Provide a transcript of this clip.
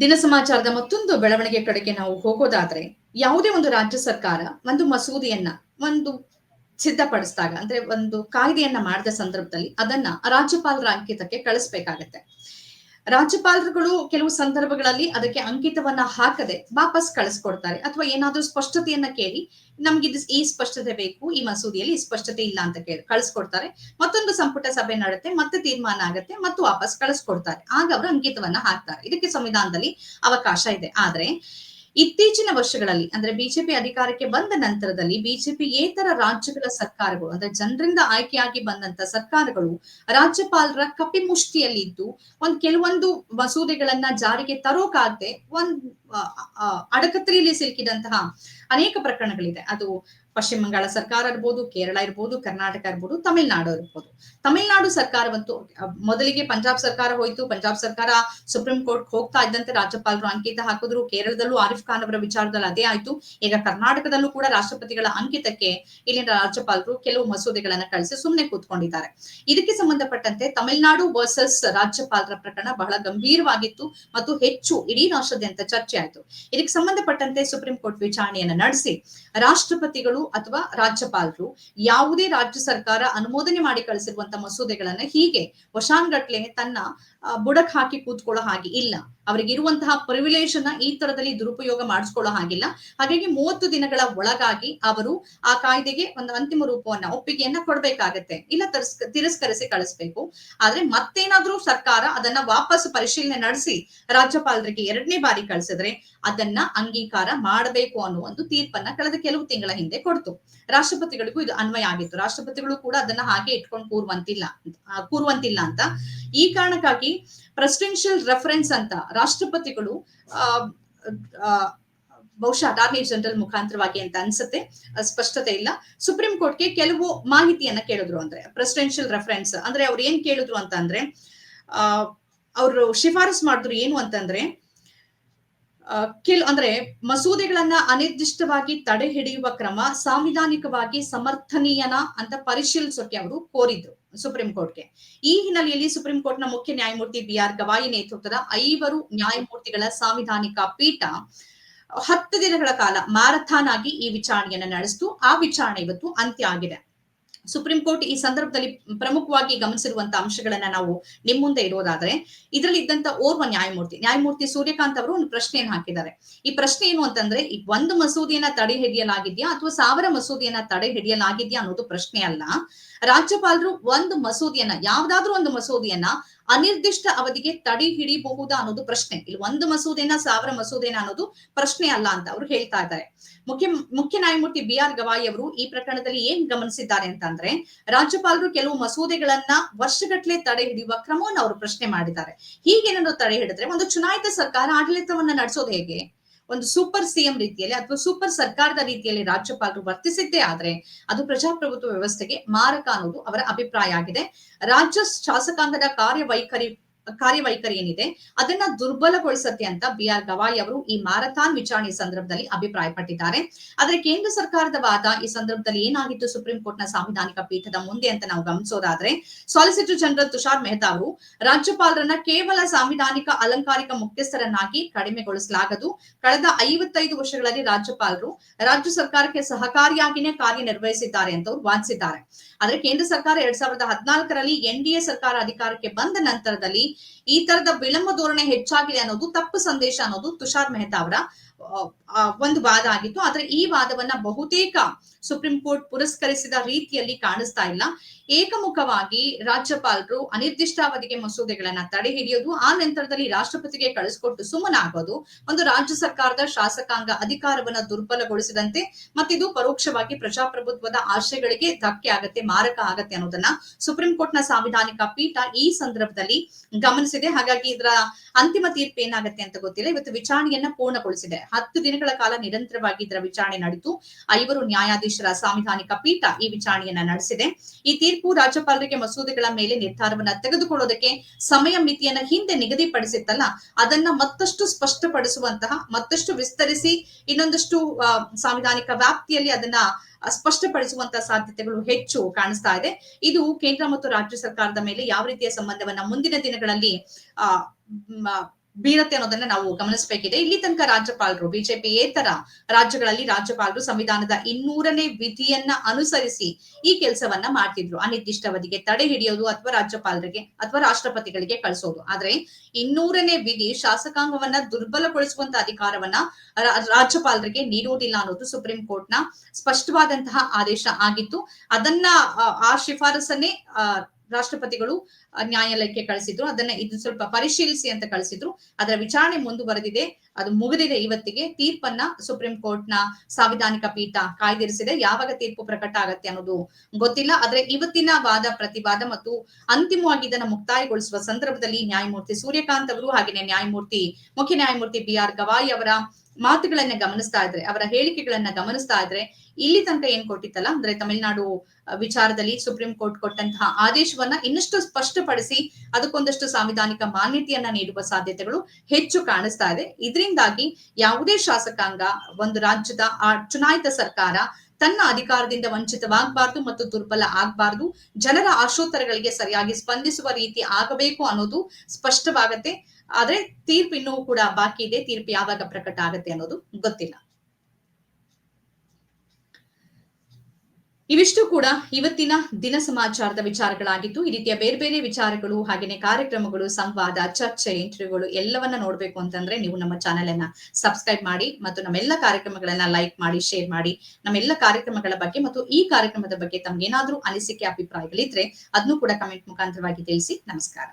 ದಿನ ಸಮಾಚಾರದ ಮತ್ತೊಂದು ಬೆಳವಣಿಗೆ ಕಡೆಗೆ ನಾವು ಹೋಗೋದಾದ್ರೆ ಯಾವುದೇ ಒಂದು ರಾಜ್ಯ ಸರ್ಕಾರ ಒಂದು ಮಸೂದೆಯನ್ನ ಒಂದು ಸಿದ್ಧಪಡಿಸಿದಾಗ, ಅಂದ್ರೆ ಒಂದು ಕಾಯ್ದೆಯನ್ನ ಮಾಡಿದ ಸಂದರ್ಭದಲ್ಲಿ ಅದನ್ನ ರಾಜ್ಯಪಾಲರ ಅಂಕಿತಕ್ಕೆ ಕಳಿಸ್ಬೇಕಾಗತ್ತೆ. ರಾಜ್ಯಪಾಲರುಗಳು ಕೆಲವು ಸಂದರ್ಭಗಳಲ್ಲಿ ಅದಕ್ಕೆ ಅಂಕಿತವನ್ನ ಹಾಕದೆ ವಾಪಸ್ ಕಳಿಸ್ಕೊಡ್ತಾರೆ. ಅಥವಾ ಏನಾದ್ರೂ ಸ್ಪಷ್ಟತೆಯನ್ನ ಕೇಳಿ, ನಮ್ಗೆ ಇದು ಈ ಸ್ಪಷ್ಟತೆ ಬೇಕು, ಈ ಮಸೂದೆಯಲ್ಲಿ ಈ ಸ್ಪಷ್ಟತೆ ಇಲ್ಲ ಅಂತ ಕೇಳಿ ಕಳಿಸ್ಕೊಡ್ತಾರೆ. ಮತ್ತೊಂದು ಸಂಪುಟ ಸಭೆ ನಡತ್ತೆ ಮತ್ತೆ ತೀರ್ಮಾನ ಆಗತ್ತೆ, ಮತ್ತು ವಾಪಸ್ ಕಳಿಸ್ಕೊಡ್ತಾರೆ. ಆಗ ಅವರು ಅಂಕಿತವನ್ನ ಹಾಕ್ತಾರೆ. ಇದಕ್ಕೆ ಸಂವಿಧಾನದಲ್ಲಿ ಅವಕಾಶ ಇದೆ. ಆದ್ರೆ ಇತ್ತೀಚಿನ ವರ್ಷಗಳಲ್ಲಿ, ಅಂದ್ರೆ ಬಿಜೆಪಿ ಅಧಿಕಾರಕ್ಕೆ ಬಂದ ನಂತರದಲ್ಲಿ ಬಿಜೆಪಿ ಏತರ ರಾಜ್ಯಗಳ ಸರ್ಕಾರಗಳು, ಅಂದ್ರೆ ಜನರಿಂದ ಆಯ್ಕೆಯಾಗಿ ಬಂದಂತ ಸರ್ಕಾರಗಳು, ರಾಜ್ಯಪಾಲರ ಕಪಿಮುಷ್ಟಿಯಲ್ಲಿದ್ದು, ಒಂದ್ ಕೆಲವೊಂದು ಮಸೂದೆಗಳನ್ನ ಜಾರಿಗೆ ತರೋಕಾಗದೆ ಒಂದ್ ಅಡಕತ್ರಿಯಲ್ಲಿ ಸಿಲುಕಿದಂತಹ ಅನೇಕ ಪ್ರಕರಣಗಳಿದೆ. ಅದು ಪಶ್ಚಿಮ ಬಂಗಾಳ ಸರ್ಕಾರ ಇರ್ಬೋದು, ಕೇರಳ ಇರ್ಬೋದು, ಕರ್ನಾಟಕ ಇರ್ಬೋದು, ತಮಿಳ್ನಾಡು ಇರ್ಬೋದು. ತಮಿಳ್ನಾಡು ಸರ್ಕಾರವಂತೂ ಮೊದಲಿಗೆ ಪಂಜಾಬ್ ಸರ್ಕಾರ ಹೋಯ್ತು. ಪಂಜಾಬ್ ಸರ್ಕಾರ ಸುಪ್ರೀಂ ಕೋರ್ಟ್ ಹೋಗ್ತಾ ಇದ್ದಂತೆ ರಾಜ್ಯಪಾಲರು ಅಂಕಿತ ಹಾಕಿದ್ರು. ಕೇರಳದಲ್ಲೂ ಆರಿಫ್ ಖಾನ್ ಅವರ ವಿಚಾರದಲ್ಲಿ ಅದೇ ಆಯ್ತು. ಈಗ ಕರ್ನಾಟಕದಲ್ಲೂ ಕೂಡ ರಾಷ್ಟ್ರಪತಿಗಳ ಅಂಕಿತಕ್ಕೆ ಇಲ್ಲಿನ ರಾಜ್ಯಪಾಲರು ಕೆಲವು ಮಸೂದೆಗಳನ್ನ ಕಳಿಸಿ ಸುಮ್ಮನೆ ಕೂತ್ಕೊಂಡಿದ್ದಾರೆ. ಇದಕ್ಕೆ ಸಂಬಂಧಪಟ್ಟಂತೆ ತಮಿಳುನಾಡು ವರ್ಸಸ್ ರಾಜ್ಯಪಾಲರ ಪ್ರಕರಣ ಬಹಳ ಗಂಭೀರವಾಗಿತ್ತು ಮತ್ತು ಹೆಚ್ಚು ಇಡೀ ರಾಷ್ಟ್ರದಾದ್ಯಂತ ಚರ್ಚೆ ಆಯಿತು. ಇದಕ್ಕೆ ಸಂಬಂಧಪಟ್ಟಂತೆ ಸುಪ್ರೀಂ ಕೋರ್ಟ್ ವಿಚಾರಣೆಯನ್ನ ನಡೆಸಿ ರಾಷ್ಟ್ರಪತಿಗಳು ಅಥವಾ ರಾಜ್ಯಪಾಲರು ಯಾವುದೇ ರಾಜ್ಯ ಸರ್ಕಾರ ಅನುಮೋದನೆ ಮಾಡಿ ಕಳಿಸಿರುವಂತಹ ಮಸೂದೆಗಳನ್ನ ಹೀಗೆ ವಶಾನ್ಗಟ್ಲೆ ತನ್ನ ಬುಡಕ್ ಹಾಕಿ ಕೂತ್ಕೊಳ್ಳೋ ಹಾಗೆ ಇಲ್ಲ. ಅವರಿಗೆ ಇರುವಂತಹ ಪ್ರಿವಿಲೇಜ್ ಅನ್ನ ಈ ತರದಲ್ಲಿ ದುರುಪಯೋಗ ಮಾಡಿಸ್ಕೊಳ್ಳೋ ಹಾಗಿಲ್ಲ. ಹಾಗಾಗಿ ಮೂವತ್ತು ದಿನಗಳ ಒಳಗಾಗಿ ಅವರು ಆ ಕಾಯ್ದೆಗೆ ಒಂದು ಅಂತಿಮ ರೂಪವನ್ನ, ಒಪ್ಪಿಗೆಯನ್ನ ಕೊಡ್ಬೇಕಾಗತ್ತೆ. ಇಲ್ಲ ತರ್ಸ್- ತಿರಸ್ಕರಿಸಿ ಕಳಿಸ್ಬೇಕು. ಆದ್ರೆ ಮತ್ತೇನಾದ್ರೂ ಸರ್ಕಾರ ಅದನ್ನ ವಾಪಸ್ ಪರಿಶೀಲನೆ ನಡೆಸಿ ರಾಜ್ಯಪಾಲರಿಗೆ ಎರಡನೇ ಬಾರಿ ಕಳಿಸಿದ್ರೆ ಅದನ್ನ ಅಂಗೀಕಾರ ಮಾಡಬೇಕು ಅನ್ನೋ ಒಂದು ತೀರ್ಪನ್ನ ಕಳೆದ ಕೆಲವು ತಿಂಗಳ ಹಿಂದೆ ಕೊಡ್ತು. ರಾಷ್ಟ್ರಪತಿಗಳಿಗೂ ಇದು ಅನ್ವಯ ಆಗಿತ್ತು. ರಾಷ್ಟ್ರಪತಿಗಳು ಕೂಡ ಅದನ್ನ ಹಾಗೆ ಇಟ್ಕೊಂಡು ಕೂರುವಂತಿಲ್ಲ ಕೂರುವಂತಿಲ್ಲ ಅಂತ. ಈ ಕಾರಣಕ್ಕಾಗಿ ಪ್ರೆಸಿಡೆನ್ಷಿಯಲ್ ರೆಫರೆನ್ಸ್ ಅಂತ ರಾಷ್ಟ್ರಪತಿಗಳು ಬಹುಶಃ ಅಟಾರ್ನಿ ಜನರಲ್ ಮುಖಾಂತರವಾಗಿ ಅಂತ ಅನ್ಸುತ್ತೆ. ಸ್ಪಷ್ಟತೆ ಇಲ್ಲ. ಸುಪ್ರೀಂ ಕೋರ್ಟ್ಗೆ ಕೆಲವು ಮಾಹಿತಿಯನ್ನ ಕೇಳಿದ್ರು ಅಂದ್ರೆ ಪ್ರೆಸಿಡೆನ್ಷಿಯಲ್ ರೆಫರೆನ್ಸ್ ಅಂದ್ರೆ ಅವ್ರು ಏನ್ ಕೇಳಿದ್ರು ಅಂತ ಅಂದ್ರೆ ಅವರು ಶಿಫಾರಸ್ ಮಾಡಿದ್ರು ಏನು ಅಂತಂದ್ರೆ ಕೆಲ್ ಅಂದ್ರೆ ಮಸೂದೆಗಳನ್ನ ಅನಿರ್ದಿಷ್ಟವಾಗಿ ತಡೆ ಹಿಡಿಯುವ ಕ್ರಮ, ಸಾಂವಿಧಾನಿಕವಾಗಿ ಸಮರ್ಥನೀಯನ ಅಂತ ಪರಿಶೀಲಿಸೋಕೆ ಅವರು ಕೋರಿದ್ರು ಸುಪ್ರೀಂ ಕೋರ್ಟ್ಗೆ. ಈ ಹಿನ್ನೆಲೆಯಲ್ಲಿ ಸುಪ್ರೀಂ ಕೋರ್ಟ್ನ ಮುಖ್ಯ ನ್ಯಾಯಮೂರ್ತಿ ಬಿ ಆರ್ ಗವಾಯಿ ನೇತೃತ್ವದ ಐವರು ನ್ಯಾಯಮೂರ್ತಿಗಳ ಸಾಂವಿಧಾನಿಕ ಪೀಠ ಹತ್ತು ದಿನಗಳ ಕಾಲ ಮ್ಯಾರಥಾನ್ ಆಗಿ ಈ ವಿಚಾರಣೆಯನ್ನ ನಡೆಸಿತು. ಆ ವಿಚಾರಣೆ ಇವತ್ತು ಅಂತ್ಯ ಆಗಿದೆ. ಸುಪ್ರೀಂ ಕೋರ್ಟ್ ಈ ಸಂದರ್ಭದಲ್ಲಿ ಪ್ರಮುಖವಾಗಿ ಗಮನಿಸಿರುವಂತ ಅಂಶಗಳನ್ನ ನಾವು ನಿಮ್ಮ ಮುಂದೆ ಇರೋದಾದ್ರೆ ಇದರಲ್ಲಿ ಇದ್ದಂತ ಓರ್ವ ನ್ಯಾಯಮೂರ್ತಿ ನ್ಯಾಯಮೂರ್ತಿ ಸೂರ್ಯಕಾಂತ್ ಅವರು ಒಂದು ಪ್ರಶ್ನೆಯನ್ನು ಹಾಕಿದ್ದಾರೆ. ಈ ಪ್ರಶ್ನೆ ಏನು ಅಂತಂದ್ರೆ, ಈ ಒಂದು ಮಸೂದೆಯನ್ನ ತಡೆ ಹಿಡಿಯಲಾಗಿದ್ಯಾ ಅಥವಾ ಸಾವಿರ ಮಸೂದೆಯನ್ನ ತಡೆ ಹಿಡಿಯಲಾಗಿದ್ಯಾ ಅನ್ನೋದು ಪ್ರಶ್ನೆ ಅಲ್ಲ. ರಾಜ್ಯಪಾಲರು ಒಂದು ಮಸೂದೆಯನ್ನ, ಯಾವ್ದಾದ್ರೂ ಒಂದು ಮಸೂದೆಯನ್ನ ಅನಿರ್ದಿಷ್ಟ ಅವಧಿಗೆ ತಡೆ ಹಿಡಿಬಹುದಾ ಅನ್ನೋದು ಪ್ರಶ್ನೆ. ಇಲ್ಲಿ ಒಂದು ಮಸೂದೆನ ಸಾವಿರ ಮಸೂದೆನ ಅನ್ನೋದು ಪ್ರಶ್ನೆ ಅಲ್ಲ ಅಂತ ಅವರು ಹೇಳ್ತಾ ಇದ್ದಾರೆ. ಮುಖ್ಯ ಮುಖ್ಯ ನ್ಯಾಯಮೂರ್ತಿ ಬಿ ಆರ್ ಗವಾಯಿ ಅವರು ಈ ಪ್ರಕರಣದಲ್ಲಿ ಏನ್ ಗಮನಿಸಿದ್ದಾರೆ ಅಂತಂದ್ರೆ, ರಾಜ್ಯಪಾಲರು ಕೆಲವು ಮಸೂದೆಗಳನ್ನ ವರ್ಷಗಟ್ಟಲೆ ತಡೆ ಹಿಡಿಯುವ ಕ್ರಮವನ್ನು ಅವರು ಪ್ರಶ್ನೆ ಮಾಡಿದ್ದಾರೆ. ಹೀಗೇನಾದ್ರು ತಡೆ ಹಿಡಿದ್ರೆ, ಒಂದು ಚುನಾಯಿತ ಸರ್ಕಾರ ಆಡಳಿತವನ್ನ ನಡೆಸೋದು ಹೇಗೆ? ಒಂದು ಸೂಪರ್ ಸಿಎಂ ರೀತಿಯಲ್ಲಿ ಅಥವಾ ಸೂಪರ್ ಸರ್ಕಾರದ ರೀತಿಯಲ್ಲಿ ರಾಜ್ಯಪಾಲರು ವರ್ತಿಸಿದ್ದೇ ಆದ್ರೆ ಅದು ಪ್ರಜಾಪ್ರಭುತ್ವ ವ್ಯವಸ್ಥೆಗೆ ಮಾರಕ ಅನ್ನೋದು ಅವರ ಅಭಿಪ್ರಾಯ ಆಗಿದೆ. ರಾಜ್ಯ ಶಾಸಕಾಂಗದ ಕಾರ್ಯವೈಖರಿ ಕಾರ್ಯವೈಖರಿ ಏನಿದೆ, ಅದನ್ನ ದುರ್ಬಲಗೊಳಿಸತ್ತೆ ಅಂತ ಬಿ ಆರ್ ಗವಾಯಿ ಅವರು ಈ ಮ್ಯಾರಥಾನ್ ವಿಚಾರಣೆ ಸಂದರ್ಭದಲ್ಲಿ ಅಭಿಪ್ರಾಯಪಟ್ಟಿದ್ದಾರೆ. ಆದ್ರೆ ಕೇಂದ್ರ ಸರ್ಕಾರದ ವಾದ ಈ ಸಂದರ್ಭದಲ್ಲಿ ಏನಾಗಿತ್ತು ಸುಪ್ರೀಂ ಕೋರ್ಟ್ನ ಸಾಂವಿಧಾನಿಕ ಪೀಠದ ಮುಂದೆ ಅಂತ ನಾವು ಗಮನಿಸೋದಾದ್ರೆ, ಸಾಲಿಸಿಟರ್ ಜನರಲ್ ತುಷಾರ್ ಮೆಹ್ತಾ ಅವರು ರಾಜ್ಯಪಾಲರನ್ನ ಕೇವಲ ಸಾಂವಿಧಾನಿಕ ಅಲಂಕಾರಿಕ ಮುಖ್ಯಸ್ಥರನ್ನಾಗಿ ಕಡಿಮೆಗೊಳಿಸಲಾಗದು. ಕಳೆದ ಐವತ್ತೈದು ವರ್ಷಗಳಲ್ಲಿ ರಾಜ್ಯಪಾಲರು ರಾಜ್ಯ ಸರ್ಕಾರಕ್ಕೆ ಸಹಕಾರಿಯಾಗಿನೇ ಕಾರ್ಯನಿರ್ವಹಿಸಿದ್ದಾರೆ ಅಂತ ಅವರು ವಾದಿಸಿದ್ದಾರೆ. ಆದ್ರೆ ಕೇಂದ್ರ ಸರ್ಕಾರ ಎರಡ್ ಸಾವಿರದ ಹದಿನಾಲ್ಕರಲ್ಲಿ ಎನ್ ಡಿ ಎ ಸರ್ಕಾರ ಅಧಿಕಾರಕ್ಕೆ ಬಂದ ನಂತರದಲ್ಲಿ Peace. ಈ ತರದ ವಿಳಂಬ ಧೋರಣೆ ಹೆಚ್ಚಾಗಿದೆ ಅನ್ನೋದು, ತಪ್ಪು ಸಂದೇಶ ಅನ್ನೋದು ತುಷಾರ್ ಮೆಹ್ತಾ ಅವರ ಒಂದು ವಾದ ಆಗಿತ್ತು. ಆದ್ರೆ ಈ ವಾದವನ್ನ ಬಹುತೇಕ ಸುಪ್ರೀಂ ಕೋರ್ಟ್ ಪುರಸ್ಕರಿಸಿದ ರೀತಿಯಲ್ಲಿ ಕಾಣಿಸ್ತಾ ಇಲ್ಲ. ಏಕಮುಖವಾಗಿ ರಾಜ್ಯಪಾಲರು ಅನಿರ್ದಿಷ್ಟಾವಧಿಗೆ ಮಸೂದೆಗಳನ್ನ ತಡೆ ಹಿಡಿಯೋದು, ಆ ನಂತರದಲ್ಲಿ ರಾಷ್ಟ್ರಪತಿಗೆ ಕಳಿಸ್ಕೊಟ್ಟು ಸುಮ್ಮನಾಗೋದು, ಒಂದು ರಾಜ್ಯ ಸರ್ಕಾರದ ಶಾಸಕಾಂಗ ಅಧಿಕಾರವನ್ನ ದುರ್ಬಲಗೊಳಿಸಿದಂತೆ ಮತ್ತಿದು ಪರೋಕ್ಷವಾಗಿ ಪ್ರಜಾಪ್ರಭುತ್ವದ ಆಶಯಗಳಿಗೆ ಧಕ್ಕೆ ಆಗತ್ತೆ, ಮಾರಕ ಆಗತ್ತೆ ಅನ್ನೋದನ್ನ ಸುಪ್ರೀಂ ಕೋರ್ಟ್ನ ಸಾಂವಿಧಾನಿಕ ಪೀಠ ಈ ಸಂದರ್ಭದಲ್ಲಿ ಹಾಗಾಗಿ ಇದರ ಅಂತಿಮ ತೀರ್ಪು ಏನಾಗತ್ತೆ ಅಂತ ಗೊತ್ತಿಲ್ಲ. ಇವತ್ತು ವಿಚಾರಣೆಯನ್ನ ಪೂರ್ಣಗೊಳಿಸಿದೆ. ಹತ್ತು ದಿನಗಳ ಕಾಲ ನಿರಂತರವಾಗಿ ಇದರ ವಿಚಾರಣೆ ನಡೆಯಿತು ಐವರು ನ್ಯಾಯಾಧೀಶರ ಸಾಂವಿಧಾನಿಕ ಪೀಠ ಈ ವಿಚಾರಣೆಯನ್ನ ನಡೆಸಿದೆ. ಈ ತೀರ್ಪು ರಾಜ್ಯಪಾಲರಿಗೆ ಮಸೂದೆಗಳ ಮೇಲೆ ನಿರ್ಧಾರವನ್ನ ತೆಗೆದುಕೊಳ್ಳೋದಕ್ಕೆ ಸಮಯ ಮಿತಿಯನ್ನ ಹಿಂದೆ ನಿಗದಿಪಡಿಸಿತ್ತಲ್ಲ, ಅದನ್ನ ಮತ್ತಷ್ಟು ಸ್ಪಷ್ಟಪಡಿಸುವಂತಹ, ಮತ್ತಷ್ಟು ವಿಸ್ತರಿಸಿ ಇನ್ನೊಂದಷ್ಟು ಸಾಂವಿಧಾನಿಕ ವ್ಯಾಪ್ತಿಯಲ್ಲಿ ಅದನ್ನ ಸ್ಪಷ್ಟಪಡಿಸುವಂತಹ ಸಾಧ್ಯತೆಗಳು ಹೆಚ್ಚು ಕಾಣಿಸ್ತಾ ಇದೆ. ಇದು ಕೇಂದ್ರ ಮತ್ತು ರಾಜ್ಯ ಸರ್ಕಾರದ ಮೇಲೆ ಯಾವ ರೀತಿಯ ಸಂಬಂಧವನ್ನ ಮುಂದಿನ ದಿನಗಳಲ್ಲಿ, ಆ ಬೀರತ್ತೆ ಅನ್ನೋದನ್ನ ನಾವು ಗಮನಿಸಬೇಕಿದೆ. ಇಲ್ಲಿ ತನಕ ರಾಜ್ಯಪಾಲರು ಬಿಜೆಪಿಯೇತರ ರಾಜ್ಯಗಳಲ್ಲಿ ರಾಜ್ಯಪಾಲರು ಸಂವಿಧಾನದ ಇನ್ನೂರನೇ ವಿಧಿಯನ್ನ ಅನುಸರಿಸಿ ಈ ಕೆಲಸವನ್ನ ಮಾಡ್ತಿದ್ರು. ಅನಿರ್ದಿಷ್ಟಾವಧಿಗೆ ತಡೆ ಹಿಡಿಯೋದು ಅಥವಾ ರಾಜ್ಯಪಾಲರಿಗೆ ಅಥವಾ ರಾಷ್ಟ್ರಪತಿಗಳಿಗೆ ಕಳಿಸೋದು. ಆದ್ರೆ ಇನ್ನೂರನೇ ವಿಧಿ ಶಾಸಕಾಂಗವನ್ನ ದುರ್ಬಲಗೊಳಿಸುವಂತ ಅಧಿಕಾರವನ್ನ ರಾಜ್ಯಪಾಲರಿಗೆ ನೀಡುವುದಿಲ್ಲ ಅನ್ನೋದು ಸುಪ್ರೀಂ ಕೋರ್ಟ್ನ ಸ್ಪಷ್ಟವಾದಂತಹ ಆದೇಶ ಆಗಿತ್ತು. ಅದನ್ನ ಆ, ಶಿಫಾರಸನ್ನೇ ರಾಷ್ಟ್ರಪತಿಗಳು ನ್ಯಾಯಾಲಯಕ್ಕೆ ಕಳಿಸಿದ್ರು. ಅದನ್ನ ಇದು ಸ್ವಲ್ಪ ಪರಿಶೀಲಿಸಿ ಅಂತ ಕಳಿಸಿದ್ರು. ಅದರ ವಿಚಾರಣೆ ಮುಂದುವರೆದಿದೆ. ಅದು ಮುಗಿದಿದೆ ಇವತ್ತಿಗೆ. ತೀರ್ಪನ್ನ ಸುಪ್ರೀಂ ಕೋರ್ಟ್ನ ಸಾಂವಿಧಾನಿಕ ಪೀಠ ಕಾಯ್ದಿರಿಸಿದೆ. ಯಾವಾಗ ತೀರ್ಪು ಪ್ರಕಟ ಆಗತ್ತೆ ಅನ್ನೋದು ಗೊತ್ತಿಲ್ಲ. ಆದ್ರೆ ಇವತ್ತಿನ ವಾದ, ಪ್ರತಿವಾದ ಮತ್ತು ಅಂತಿಮವಾಗಿ ಇದನ್ನ ಮುಕ್ತಾಯಗೊಳಿಸುವ ಸಂದರ್ಭದಲ್ಲಿ ನ್ಯಾಯಮೂರ್ತಿ ಸೂರ್ಯಕಾಂತ್ ಅವರು, ಹಾಗೆಯೇ ನ್ಯಾಯಮೂರ್ತಿ, ಮುಖ್ಯ ನ್ಯಾಯಮೂರ್ತಿ ಬಿ ಆರ್ ಗವಾಯಿ ಅವರ ಮಾತುಗಳನ್ನ ಗಮನಿಸ್ತಾ ಇದ್ರೆ, ಅವರ ಹೇಳಿಕೆಗಳನ್ನ ಗಮನಿಸ್ತಾ ಇದ್ರೆ, ಇಲ್ಲಿ ತನಕ ಏನ್ ಕೊಟ್ಟಿತ್ತಲ್ಲ, ಅಂದ್ರೆ ತಮಿಳುನಾಡು ವಿಚಾರದಲ್ಲಿ ಸುಪ್ರೀಂ ಕೋರ್ಟ್ ಕೊಟ್ಟಂತಹ ಆದೇಶವನ್ನ ಇನ್ನಷ್ಟು ಸ್ಪಷ್ಟಪಡಿಸಿ, ಅದಕ್ಕೊಂದಷ್ಟು ಸಾಂವಿಧಾನಿಕ ಮಾನ್ಯತೆಯನ್ನ ನೀಡುವ ಸಾಧ್ಯತೆಗಳು ಹೆಚ್ಚು ಕಾಣಿಸ್ತಾ ಇದೆ. ಇದರಿಂದಾಗಿ ಯಾವುದೇ ಶಾಸಕಾಂಗ, ಒಂದು ರಾಜ್ಯದ ಆ ಚುನಾಯಿತ ಸರ್ಕಾರ ತನ್ನ ಅಧಿಕಾರದಿಂದ ವಂಚಿತವಾಗಬಾರ್ದು ಮತ್ತು ದುರ್ಬಲ ಆಗಬಾರ್ದು, ಜನರ ಆಶೋತ್ತರಗಳಿಗೆ ಸರಿಯಾಗಿ ಸ್ಪಂದಿಸುವ ರೀತಿ ಆಗಬೇಕು ಅನ್ನೋದು ಸ್ಪಷ್ಟವಾಗತ್ತೆ. ಆದ್ರೆ ತೀರ್ಪು ಇನ್ನೂ ಕೂಡ ಬಾಕಿ ಇದೆ. ತೀರ್ಪು ಯಾವಾಗ ಪ್ರಕಟ ಆಗತ್ತೆ ಅನ್ನೋದು ಗೊತ್ತಿಲ್ಲ. ಇವಿಷ್ಟು ಕೂಡ ಇವತ್ತಿನ ದಿನ ಸಮಾಚಾರದ ವಿಚಾರಗಳಾಗಿದ್ದು, ಈ ರೀತಿಯ ಬೇರೆ ಬೇರೆ ವಿಚಾರಗಳು, ಹಾಗೇನೆ ಕಾರ್ಯಕ್ರಮಗಳು, ಸಂವಾದ, ಚರ್ಚೆ ಇಂಟರ್ವ್ಯೂಗಳು ಎಲ್ಲವನ್ನ ನೋಡ್ಬೇಕು ಅಂತಂದ್ರೆ ನೀವು ನಮ್ಮ ಚಾನೆಲ್ ಅನ್ನ ಸಬ್ಸ್ಕ್ರೈಬ್ ಮಾಡಿ ಮತ್ತು ನಮ್ಮೆಲ್ಲ ಕಾರ್ಯಕ್ರಮಗಳನ್ನ ಲೈಕ್ ಮಾಡಿ ಶೇರ್ ಮಾಡಿ, ನಮ್ಮೆಲ್ಲ ಕಾರ್ಯಕ್ರಮಗಳ ಬಗ್ಗೆ ಮತ್ತು ಈ ಕಾರ್ಯಕ್ರಮದ ಬಗ್ಗೆ ತಮ್ಗೆ ಏನಾದ್ರೂ ಅನಿಸಿಕೆ, ಅಭಿಪ್ರಾಯಗಳಿದ್ರೆ ಅದನ್ನು ಕೂಡ ಕಮೆಂಟ್ ಮುಖಾಂತರವಾಗಿ ತಿಳಿಸಿ. ನಮಸ್ಕಾರ.